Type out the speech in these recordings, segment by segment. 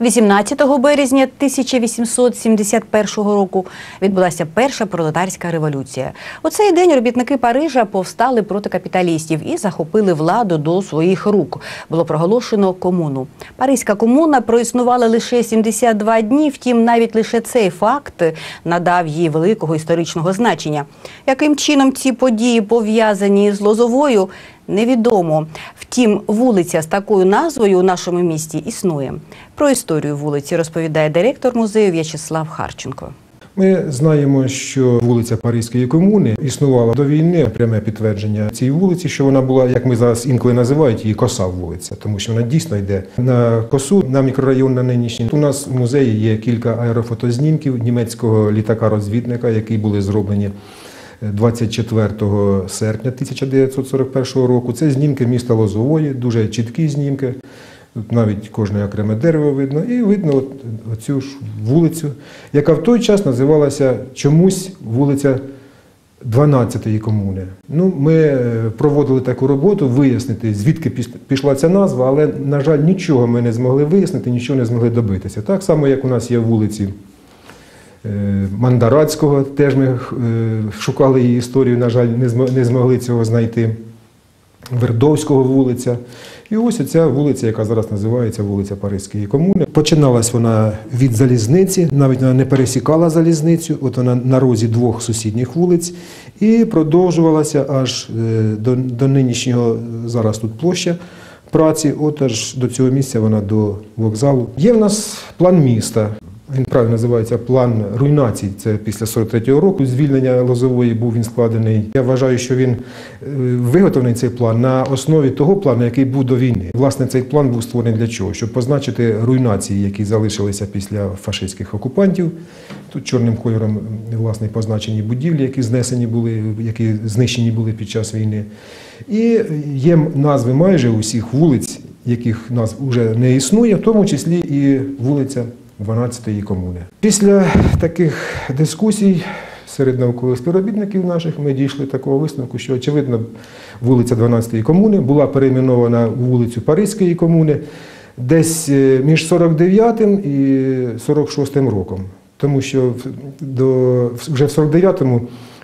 18 березня 1871 року відбулася перша пролетарська революція. У цей день робітники Парижа повстали проти капіталістів і захопили владу до своїх рук. Було проголошено комуну. Паризька комуна проіснувала лише 72 дні. Втім, навіть лише цей факт надав їй великого історичного значення. Яким чином ці події пов'язані з Лозовою? Невідомо. Втім, вулиця з такою назвою у нашому місті існує. Про історію вулиці розповідає директор музею В'ячеслав Харченко. Ми знаємо, що вулиця Паризької комуни існувала до війни. Пряме підтвердження цієї вулиці, що вона була, як ми зараз інколи називають, її коса вулиця, тому що вона дійсно йде на косу на мікрорайон на нинішній. У нас в музеї є кілька аерофотознімків німецького літака-розвідника, які були зроблені. 24 серпня 1941 року. Це знімки міста Лозової, дуже чіткі знімки. Тут навіть кожне окреме дерево видно, і видно от, оцю ж вулицю, яка в той час називалася чомусь вулиця 12-ї комуни. Ну, ми е, проводили таку роботу, вияснити, звідки пішла ця назва, але, на жаль, нічого ми не змогли вияснити, нічого не змогли добитися. Так само, як у нас є вулиці Мандарацького, теж ми е, шукали її історію, на жаль, не змогли цього знайти. Вердовського вулиця. І ось оця вулиця, яка зараз називається вулиця Паризької комуни. Починалась вона від залізниці, навіть вона не пересікала залізницю, от вона на розі двох сусідніх вулиць, і продовжувалася аж е, до, до нинішнього зараз тут площа праці, от аж до цього місця вона до вокзалу. Є в нас план міста. Він правильно називається план руйнації. Це після 43-го року. Звільнення Лозової був він складений. Я вважаю, що він е, виготовлений цей план на основі того плану, який був до війни. Власне, цей план був створений для чого? Щоб позначити руйнації, які залишилися після фашистських окупантів. Тут чорним кольором власне позначені будівлі, які знесені були, які знищені були під час війни. І є назви майже усіх вулиць, яких назв вже не існує, в тому числі і вулиця 12-ї комуни. Після таких дискусій серед наукових співробітників наших ми дійшли такого висновку, що очевидно вулиця 12-ї комуни була перейменована у вулицю Паризької комуни десь е, між 49 м і 46 м роком. Тому що до, вже в 49-му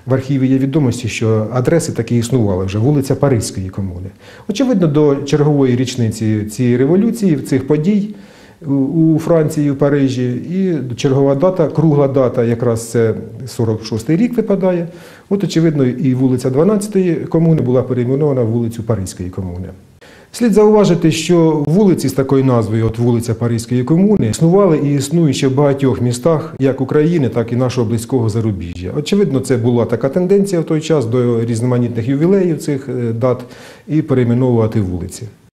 в архіві є відомості, що адреси такі існували вже вулиця Паризької комуни. Очевидно, до чергової річниці цієї революції, цих подій у- Франції, у Парижі, і чергова дата, кругла дата, якраз це 46-й рік випадає. От, очевидно, і вулиця 12-ї комуни була перейменована вулицю Паризької комуни. Слід зауважити, що вулиці з такою назвою, от вулиця Паризької комуни, існували і існують ще в багатьох містах, як України, так і нашого близького зарубіжжя. Очевидно, це була така тенденція в той час до різноманітних ювілеїв цих е, дат і перейменовувати вулиці.